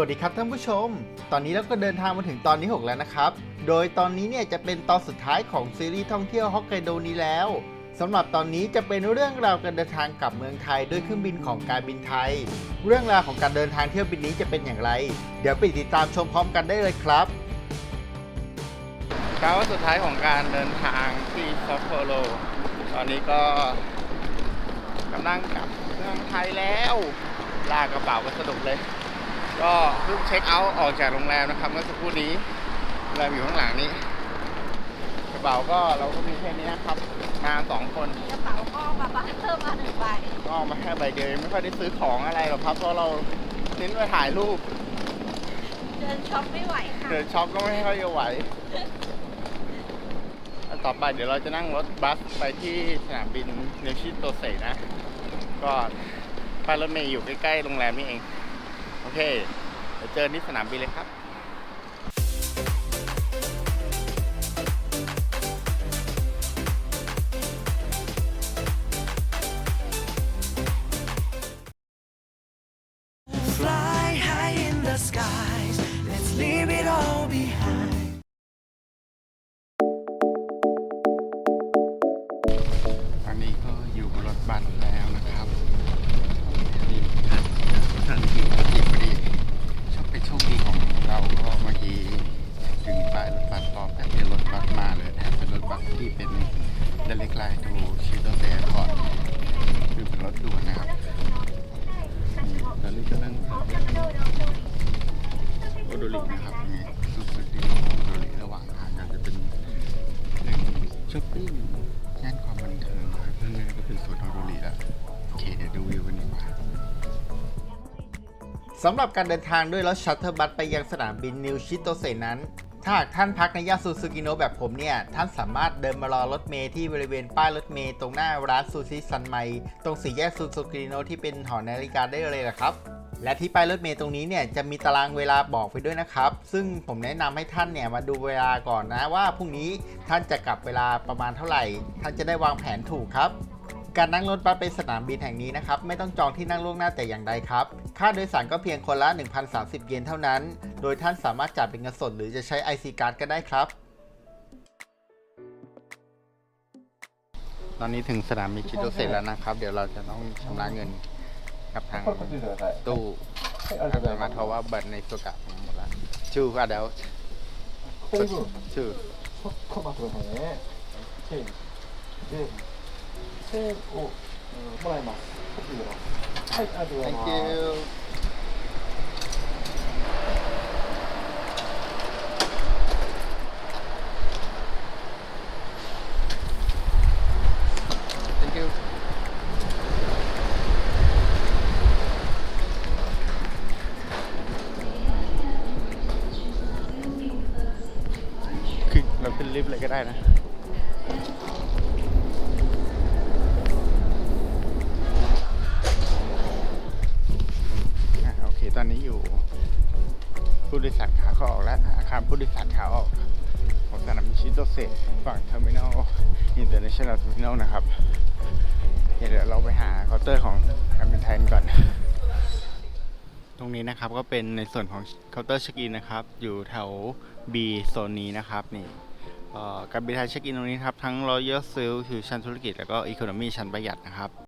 วัสดีครับท่านผู้ชม ตอนนี้เราก็เดินทางมาถึงตอนที่ 6 แล้วนะครับ โดยตอนนี้เนี่ยจะเป็นตอนสุดท้ายของซีรีส์ท่องเที่ยวฮอกไกโดนี้แล้วสำหรับตอนนี้จะเป็นเรื่องราวการเดินทางกลับเมืองไทยด้วยเครื่องบินของการบินไทย เรื่องราวของการเดินทางเที่ยวบินนี้จะเป็นอย่างไร เดี๋ยวไปติดตามชมพร้อมกันได้เลยครับเช้าวันสุดท้ายของการเดินทางที่ซัปโปโรตอนนี้ก็กำลังกลับเมืองไทยแล้ว ลากกระเป๋าก็สนุกเลย ก็เพิ่งเช็คเอาท์ออกจากโรงแรมนะครับเมื่อสักครู่นี้โรงแรมอยู่ข้างหลังนี้กระเป๋าก็เราก็มีแค่นี้นะครับมาสองคนกระเป๋าก็มาบ้านเพิ่มมาหนึ่งใบก็เอามาแค่ใบเดียวยังไม่ค่อยได้ซื้อของอะไรหรอกครับเพราะเราเน้นไปถ่ายรูป เดินช็อปไม่ไหวค่ะเดินช็อปก็ไม่ค่อยจะไหวอันต่อไปเดี๋ยวเราจะนั่งรถบัสไปที่สนามบินเนชิโตเซนะ ก็ป้ายรถเมย์อยู่ใกล้ๆโรงแรมนี่เอง โอเคเดี๋ยวเจอที่สนามบินเลยครับ Fly high in the skies, let's leave it all behind. ตอนนี้ก็อยู่บนรถบัสแล้ว ที่เป็นเดลิกไลน์ทูชิโตเซอร์พอร์ตคือเป็นรถด่วนนะครับตอนนี้กำลังโอโดรินะครับนี่สุดสุดที่โอโดริระหว่างทางจะเป็นหนึ่งช้อปปิ้งย่านความบันเทิงเพื่อนๆก็เป็นสวนออโรลีแล้วโอเคเดี๋ยวดูวิวกันดีกว่าสำหรับการเดินทางด้วยรถชัตเตอร์บัสไปยังสนามบินนิวชิโตเซนั้น ถ้าหากท่านพักในย่านซูซูกิโนะแบบผมเนี่ย ท่านสามารถเดินมารอรถเมล์ที่บริเวณป้ายรถเมล์ตรงหน้าร้านซูชิซันไมตรงสี่แยกซูซูกิโนะที่เป็นหอนาฬิกาได้เลยละครับและที่ป้ายรถเมล์ตรงนี้เนี่ยจะมีตารางเวลาบอกไปด้วยนะครับ ซึ่งผมแนะนำให้ท่านเนี่ยมาดูเวลาก่อนนะว่าพรุ่งนี้ท่านจะกลับเวลาประมาณเท่าไหร่ ท่านจะได้วางแผนถูกครับ การนั่งรถบัสไปสนามบินแห่งนี้นะครับไม่ต้องจองที่นั่งล่วงหน้าแต่อย่างใดครับ ค่าโดยสารก็เพียงคนละ 1,030 เยนเท่านั้น โดยท่านสามารถจ่ายเป็นเงินสดหรือจะใช้ IC card ก็ได้ครับ ตอนนี้ถึงสนามมิชิโตเสร็จแล้วนะครับ เดี๋ยวเราจะต้องชำระเงินกับทางตู้อัตมาทว่าบัตรในสุกะของหมดแล้วชื่ออะเดลชื่อ セーブをもらいます。はい、ありがとうございます。Thank you. clip lại cái này này ตอนนี้อยู่ผู้โดยสารขาเข้าออกและอาคารผู้โดยสารขาออกของสนามชิโตเซฝั่งเทอร์มินอลอินเตอร์เนชั่นแนลเทอร์มินอลนะครับ เดี๋ยวเราไปหาเคาน์เตอร์ของการบินไทยกันก่อน ตรงนี้นะครับก็เป็นในส่วนของเคาน์เตอร์เช็คอินนะครับ อยู่แถว B โซนนี้นะครับนี่การบินไทยเช็คอินตรงนี้ครับ ทั้ง Royal Silk คือชั้นธุรกิจแล้วก็ Economy ชั้นประหยัดนะครับ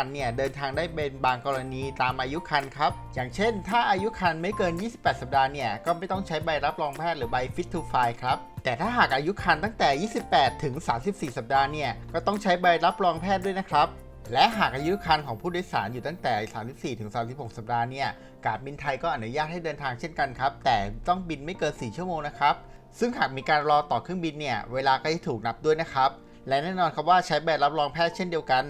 คันเนี่ยเดินทางได้เป็นบางกรณีตามอายุคันครับ อย่างเช่น ถ้าอายุคันไม่เกิน 28 สัปดาห์เนี่ยก็ไม่ต้องใช้ใบรับรองแพทย์หรือใบ Fit to File ครับแต่ถ้าหากอายุคันตั้งแต่ 28 ถึง 34 สัปดาห์เนี่ยก็ต้องใช้ใบรับรองแพทย์ด้วยนะครับและหากอายุคันของผู้โดยสารอยู่ตั้งแต่ 34 ถึง 36 สัปดาห์เนี่ย การบินไทยก็อนุญาตให้เดินทางเช่นกันครับ แต่ต้องบินไม่เกิน 4 ชั่วโมงนะครับ ซึ่งหากมีการรอต่อเครื่องบินเนี่ย เวลาก็จะถูกนับด้วยนะครับ และแน่นอนครับว่าใช้ใบรับรองแพทย์เช่นเดียวกัน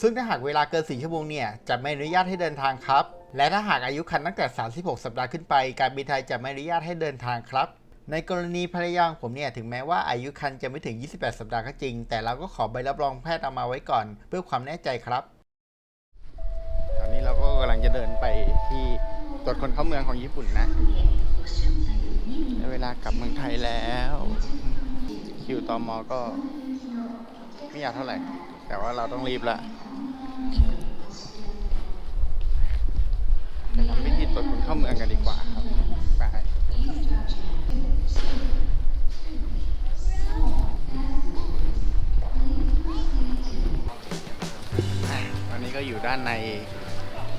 ซึ่งถ้าหากเวลาเกิน 4 ชั่วโมงเนี่ย จะไม่อนุญาตให้เดินทางครับ และถ้าหากอายุคันตั้งแต่ 36 สัปดาห์ขึ้นไป การบินไทยจะไม่อนุญาตให้เดินทางครับ ในกรณีภรรยาของผมเนี่ย ถึงแม้ว่าอายุคันจะไม่ถึง 28 สัปดาห์ก็จริง แต่เราก็ขอใบรับรองแพทย์เอามาไว้ก่อน เพื่อความแน่ใจครับตอนนี้เราก็กำลังจะเดินไปที่ตรวจคนเข้าเมืองของญี่ปุ่นนะ เวลากลับเมืองไทยแล้ว คิวตอมอก็ไม่อยากเท่าไหร่ แต่ว่าเราต้องรีบละไปทำพิธีตรวจคนเข้าเมืองกันดีกว่าครับไปอะตอนนี้ก็อยู่ด้านใน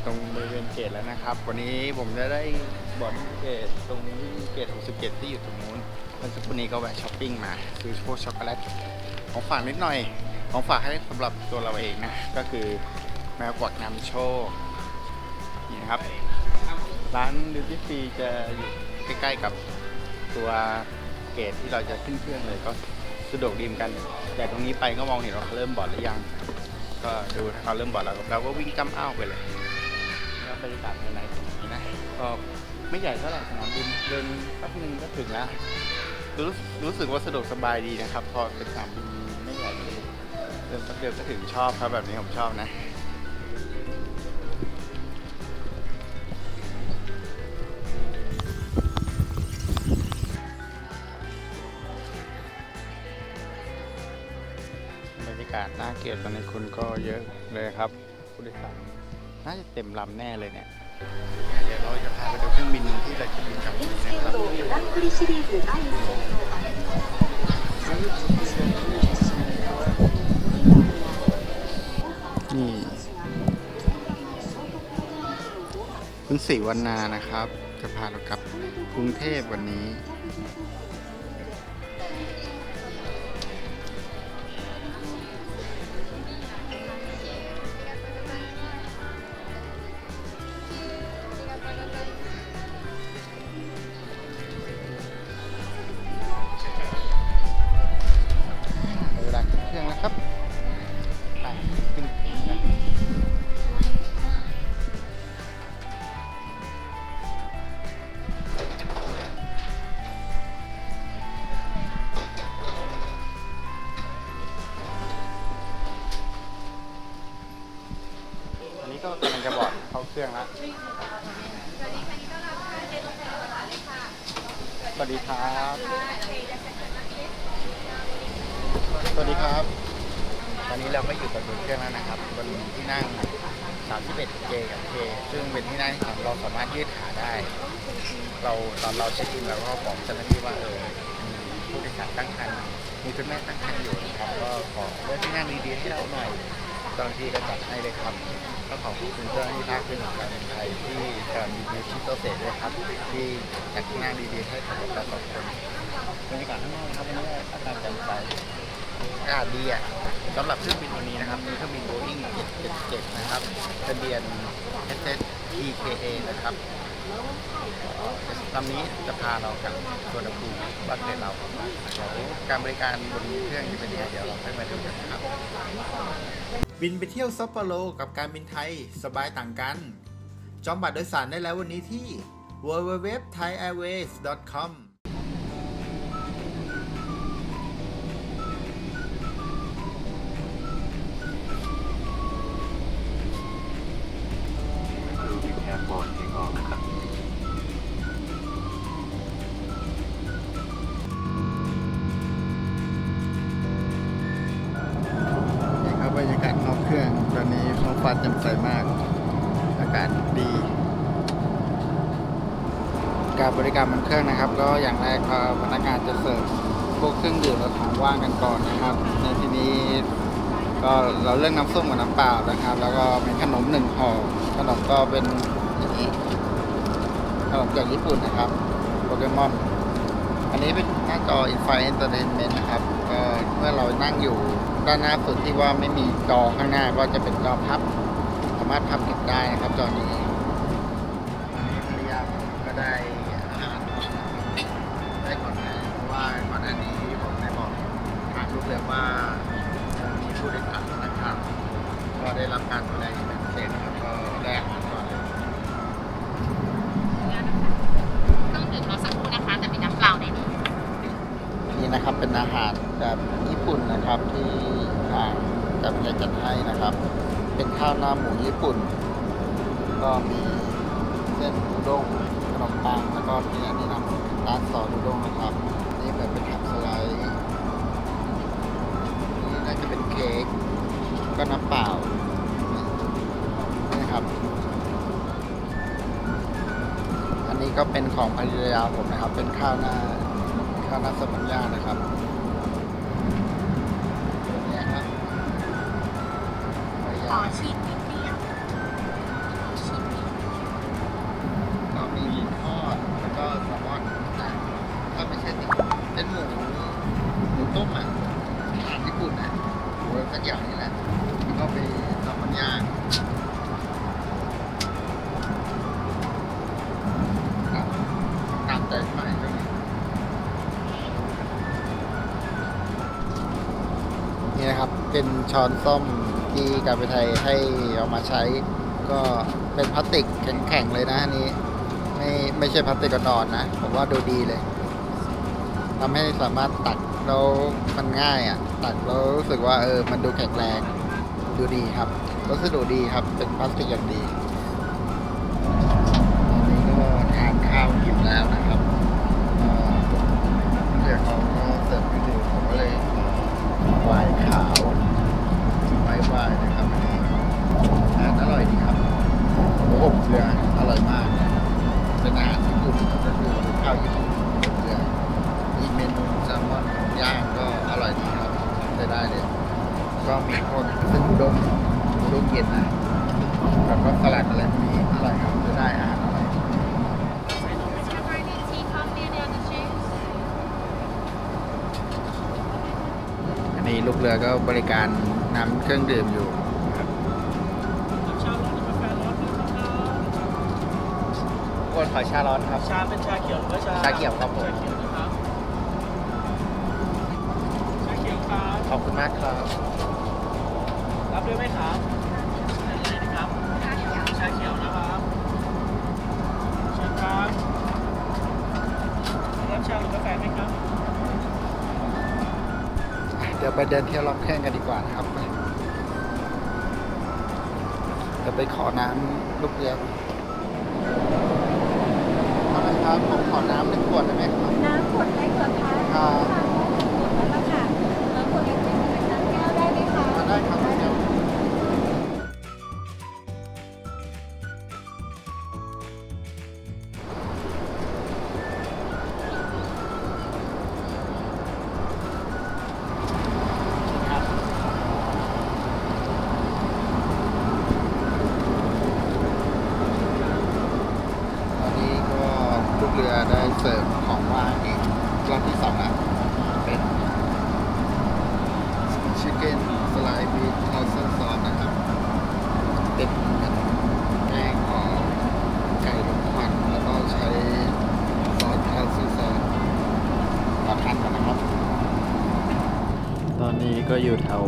ตรงบริเวณเกตแล้วนะครับ วันนี้ผมจะได้บอดเกตตรงเกต67ที่อยู่ตรงนู้นเมื่อสักครู่นี้ก็แวะช้อปปิ้งมาซื้อพวกช็อกโกแลตของฝากนิดหน่อย ของฝากให้สำหรับตัวเราเองนะ ก็คือแมวกวักนำโชค นี่นะครับ ร้านดิวตี้ฟรีจะอยู่ใกล้ๆกับตัวเกตที่เราจะขึ้นเครื่องเลยก็สะดวกดีเหมือนกัน แต่ตรงนี้ไปก็มองเห็นว่าเขาเริ่มบอดหรือยัง ก็ดูถ้าเขาเริ่มบอดแล้วเราก็วิ่งจ้ำอ้าวไปเลยแล้วบรรยากาศภายในตรงนี้นะก็ไม่ใหญ่เท่าไหร่สนามบินเดินแป๊บนึงก็ถึงแล้วรู้รู้สึกว่าสะดวกสบายดีนะครับ พอเป็นสนามบิน เดียวก็ถึงชอบครับแบบนี้ผมชอบนะ บรรยากาศน่าเกลียดตอนนี้คุณก็เยอะเลยครับผู้โดยสารน่าจะเต็มลำแน่เลยเนี่ยเดี๋ยวเราจะพาไปดูเครื่องบินที่เราจะบินกลับนะครับ คุณศรีวรรณานะครับ จะพาเรากลับกรุงเทพวันนี้ เครื่องล้วสวัสดีครับ สวัสดีครับ ตอนนี้เราก็อยู่กับบนเครื่องแล้วนะครับบนที่นั่ง 31J กับ K ซึ่งเป็นที่นั่งที่เราสามารถยืดขาได้ เราตอนเราเช็คอินเราก็บอกเจ้าหน้าที่ว่าเออมีผู้โดยสารตั้งครรภ์มีคุณแม่ตั้งครรภ์อยู่นะครับก็ขอเลือกที่นั่งดีๆให้เราหน่อย เจ้าหน้าที่ก็จัดให้เลยครับก็ขอบคุณเจ้าหน้าที่ภาคพื้นของการบินไทยที่การบินมิวชิโตเซด้วยครับ ที่จัดที่นั่งดีๆให้สำหรับเราสองคนบรรยากาศข้างนอกนะครับวันนี้อากาศแจ่มใสอากาศดีอะสำหรับเครื่องบินวันนี้นะครับเป็นเครื่องบิน Boeing 777 นะครับทะเบียน SS EKA นะครับลำนี้จะพาเรากับสวนภูมิบ้านเกิดเราการบริการบนเครื่องจะเป็นยังไงเดี๋ยวเราค่อยมาดูกันครับ บินไปเที่ยวซัปโปโรกับการบินไทยสบายต่างกัน จองบัตรโดยสารได้แล้ววันนี้ที่ www.thaiairways.com เครื่องตอนนี้ท้องฟ้าแจ่มใสมาก อากาศดี การบริการบนเครื่องนะครับ ก็อย่างแรกพนักงานจะเสิร์ฟพวกเครื่องดื่มและของว่างกันก่อนนะครับ ในที่นี้ก็เราเลือกน้ำส้มกับน้ำเปล่านะครับ แล้วก็เป็นขนมหนึ่งห่อขนมก็เป็นอย่างนี้ขนมจากญี่ปุ่นนะครับโปเกมอนอันนี้เป็นหน้าจอ Infi Entertainment นะครับเมื่อเรานั่งอยู่ ด้านหน้าสุดที่ว่าไม่มีจอข้างหน้าก็จะเป็นจอพับ สามารถพับเก็บได้นะครับจอนี้ ปุ่น ก็มีเส้นอุด้งขนมปังแล้วก็มีอันนี้นะร้านซอสอุด้งนะครับ นี่แบบเป็นแฮมสไลด์นี่น่าจะเป็นเค้กก็น้ำเปล่านี่นะครับ อันนี้ก็เป็นของภรรยาผมนะครับ เป็นข้าวหน้าข้าวหน้าสปัญญานะครับเนี่ยครับ ขอชีส ช้อนส้มที่การไปไทยให้เอามาใช้ ก็เป็นพลาสติกแข็งๆเลยนะอันนี้ ไม่ไม่ใช่พลาสติกอ่อนๆนะ ผมว่าดูดีเลยทำให้สามารถตักแล้วมันง่ายอะ ตักแล้วรู้สึกว่าเออมันดูแข็งแรงดูดีครับวัสดุดีครับเป็นพลาสติกอย่างดีตอนนี้ก็ทานข้าวอิ่มแล้วนะ อบเกลืออร่อยมากเป็นอาหารญี่ปุ่นก็คือข้าวญี่ปุ่นอบเกลืออีกเมนูแซลมอนย่างก็อร่อยดีครับใช้ได้เลย ก็มีพวกซึ่งอุด้งอุด้งเย็นนะแล้วก็สลัดอะไรพวกนี้อร่อยครับใช้ได้อาหารอร่อย Strawberry tea coffee and the juice อันนี้ลูกเรือก็บริการนำเครื่องดื่มอยู่ ขอชาร้อนครับ ชาเป็นชาเขียวหรือว่าชาชาเขียวครับผม ชาเขียวนะครับชาเขียวครับขอบคุณมากครับ รับด้วยไหมครับได้เลยนะครับ ชาเขียวชาเขียวนะครับเชิญครับรับชาหรือกาแฟไหมครับ เดี๋ยวไปเดินเที่ยวรอบแข้งกันดีกว่านะครับจะไปขอน้ำลูกเรือเอาละ ครับผมขอน้ำหนึ่งขวดได้ไหมครับ น้ำขวดเล็กเหรอคะครับขวดแล้วค่ะน้ำขวดเล็กเป็นน้ำแก้วได้ไหมคะมาได้ครับ ลูกเรือได้เสิร์ฟของว่างอีกรอบที่สองแล้วเป็นชิคเก้นสไลด์บีทอสซอสนะครับ เป็นแกงของไก่ลมควันแล้วก็ใช้ซอสทาซิซอสขอทานก่อนนะครับ ตอนนี้ก็อยู่แถว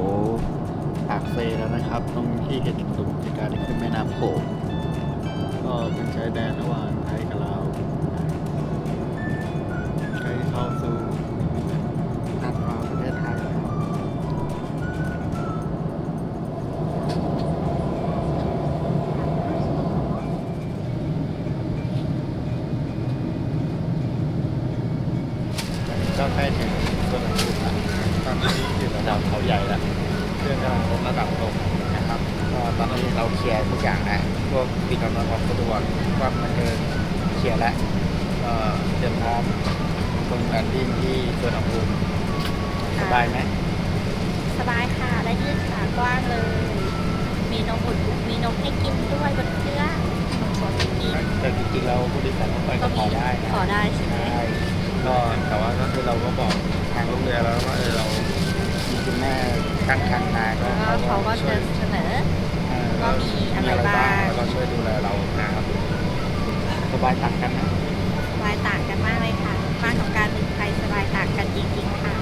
ปากเซแล้วนะครับ ตรงที่เห็นตรงบรรยากาศที่ขึ้นแม่น้ำโขงก็เป็นชายแดนระหว่าง แล้วเขาก็ช่วจะยเสนอเอ่อว่ามีอะไรบ้าง แล้วก็ช่วยดูแลเรานะครับสบายต่างกันนะสบายต่างกันมากเลยค่ะบ้านของการบินไทยสบายต่างกันจริงๆค่ะ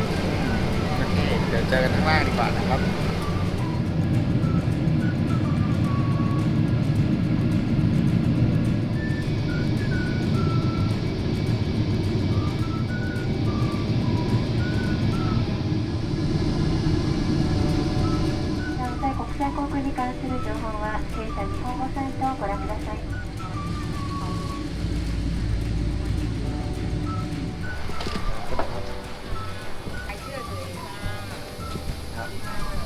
โอเคเดี๋ยวเจอกันข้างล่างดีกว่านะครับ ส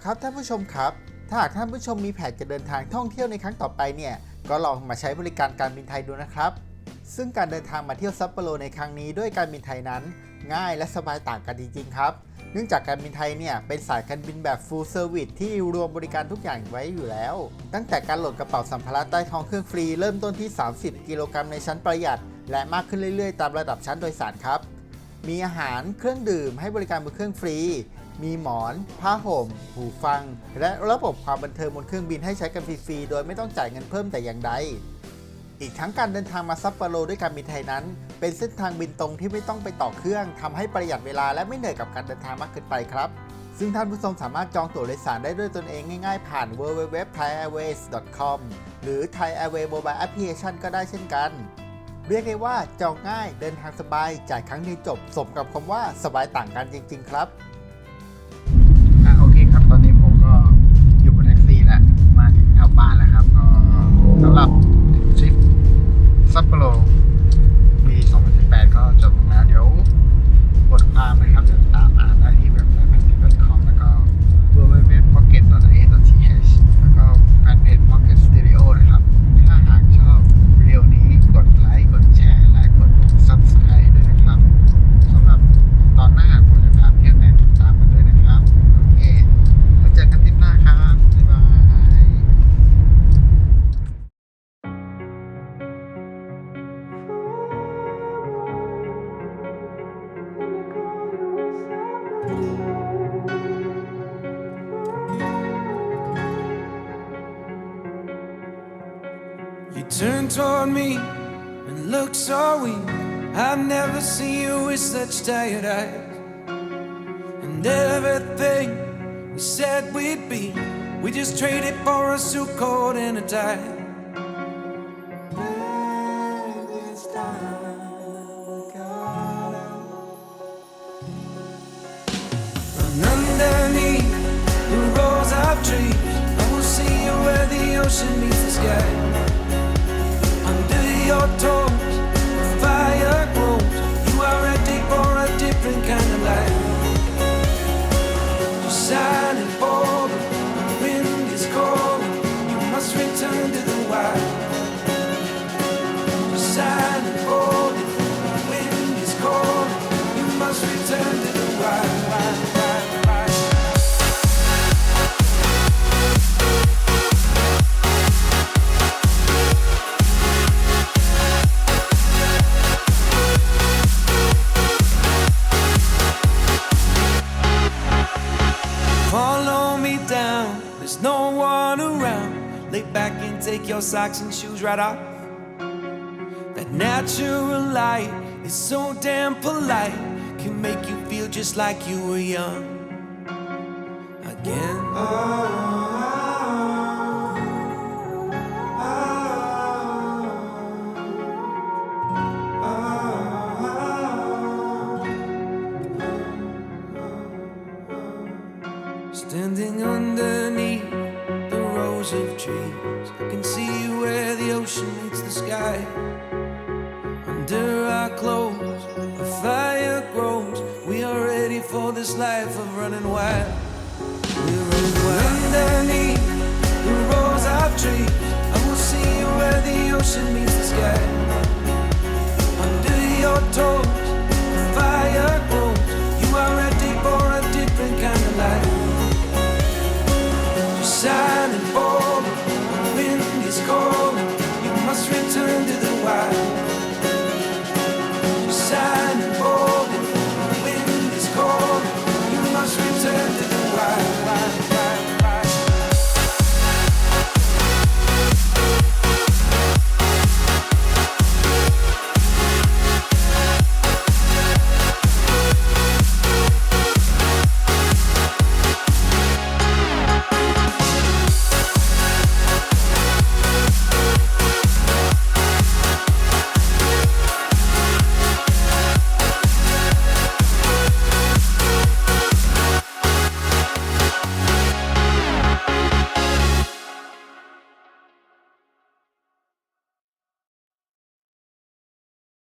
ละครับท่านผู้ชมครับ ถ้าหากท่านผู้ชมมีแผนจะเดินทางท่องเที่ยวในครั้งต่อไปเนี่ย ก็ลองมาใช้บริการการบินไทยดูนะครับ ซึ่งการเดินทางมาเที่ยวซัปโปโรในครั้งนี้ด้วยการบินไทยนั้น ง่ายและสบายต่างกันจริงๆครับเนื่องจากการบินไทยเนี่ยเป็นสายการบินแบบ full service ที่รวมบริการทุกอย่างไว้อยู่แล้ว ตั้งแต่การโหลดกระเป๋าสัมภาระใต้ท้องเครื่องฟรีเริ่มต้นที่ 30 กิโลกรัมในชั้นประหยัด และมากขึ้นเรื่อยๆ ตามระดับชั้นโดยสารครับ มีอาหารเครื่องดื่มให้บริการบนเครื่องฟรี มีหมอน ผ้าห่ม หูฟัง และระบบความบันเทิงบนเครื่องบินให้ใช้กันฟรีๆ โดยไม่ต้องจ่ายเงินเพิ่มแต่อย่างใด อีกทั้งการเดินทางมาซัปโปโรด้วยการบินไทยนั้น เป็นเส้นทางบินตรงที่ไม่ต้องไปต่อเครื่องทำให้ประหยัดเวลาและไม่เหนื่อยกับการเดินทางมากเกินไปครับ ซึ่งท่านผู้ชมสามารถจองตั๋วโดยสารได้ด้วยตนเองง่ายๆ ผ่าน www.thaiairways.com หรือ Thai Airways Mobile Application ก็ได้เช่นกันเรียกได้ว่าจองง่ายเดินทางสบายจ่ายครั้งเดียวจบ สมกับคำว่าสบายต่างกันจริง ๆ ครับ never seen you with such tired eyes. And everything we said we'd be, we just traded for a suit coat and a tie. And underneath the rows of trees, I will see you where the ocean meets the sky. your socks and shoes right off. That natural light is so damn polite, can make you feel just like you were young again. Standing underneath rows of trees. I can see where the ocean meets the sky. Under our clothes, a fire grows. We are ready for this life of running wild. We're running wild. Underneath the rows of trees, I will see where the ocean meets the sky. Under your toes.